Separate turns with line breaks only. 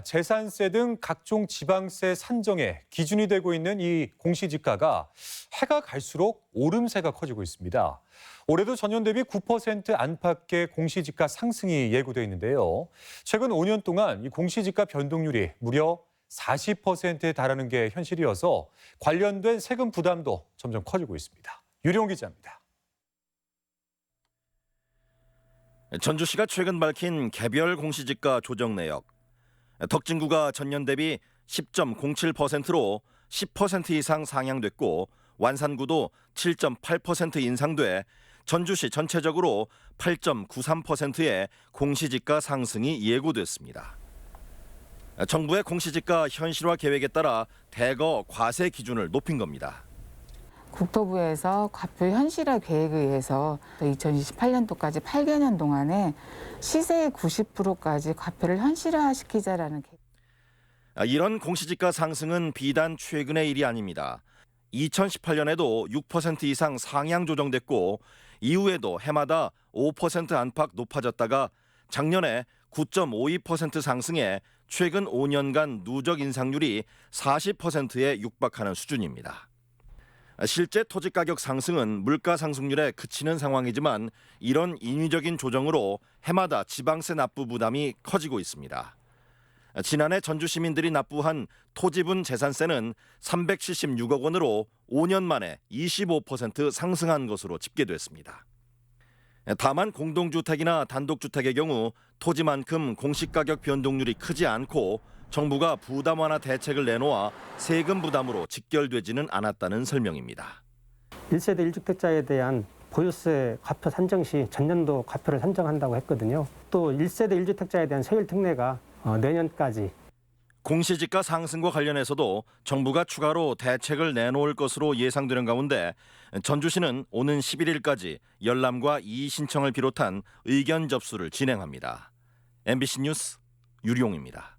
재산세 등 각종 지방세 산정에 기준이 되고 있는 이 공시지가가 해가 갈수록 오름세가 커지고 있습니다. 올해도 전년 대비 9% 안팎의 공시지가 상승이 예고돼 있는데요. 최근 5년 동안 이 공시지가 변동률이 무려 40%에 달하는 게 현실이어서 관련된 세금 부담도 점점 커지고 있습니다. 유령 기자입니다.
전주시가 최근 밝힌 개별 공시지가 조정 내역. 덕진구가 전년 대비 10.07%로 10% 이상 상향됐고 완산구도 7.8% 인상돼 전주시 전체적으로 8.93%의 공시지가 상승이 예고됐습니다. 정부의 공시지가 현실화 계획에 따라 대거 과세 기준을 높인 겁니다.
국토부에서 과표 현실화 계획에 의해서 2028년도까지 8개년 동안에 시세의 90%까지 과표를 현실화시키자라는 계획.
아, 이런 공시지가 상승은 비단 최근의 일이 아닙니다. 2018년에도 6% 이상 상향 조정됐고 이후에도 해마다 5% 안팎 높아졌다가 작년에 9.52% 상승해 최근 5년간 누적 인상률이 40%에 육박하는 수준입니다. 실제 토지 가격 상승은 물가 상승률에 그치는 상황이지만 이런 인위적인 조정으로 해마다 지방세 납부 부담이 커지고 있습니다. 지난해 전주 시민들이 납부한 토지분 재산세는 376억 원으로 5년 만에 25% 상승한 것으로 집계됐습니다. 다만 공동주택이나 단독주택의 경우 토지만큼 공시가격 변동률이 크지 않고 정부가 부담 완화 대책을 내놓아 세금 부담으로 직결되지는 않았다는 설명입니다.
1세대 1주택자에 대한 보유세 과표 산정 시 전년도 과표를 산정한다고 했거든요. 또 1세대 1주택자에 대한 세율 특례가 어, 내년까지
공시지가 상승과 관련해서도 정부가 추가로 대책을 내놓을 것으로 예상되는 가운데 전주시는 오는 11일까지 열람과 이의 신청을 비롯한 의견 접수를 진행합니다. MBC 뉴스 유룡입니다.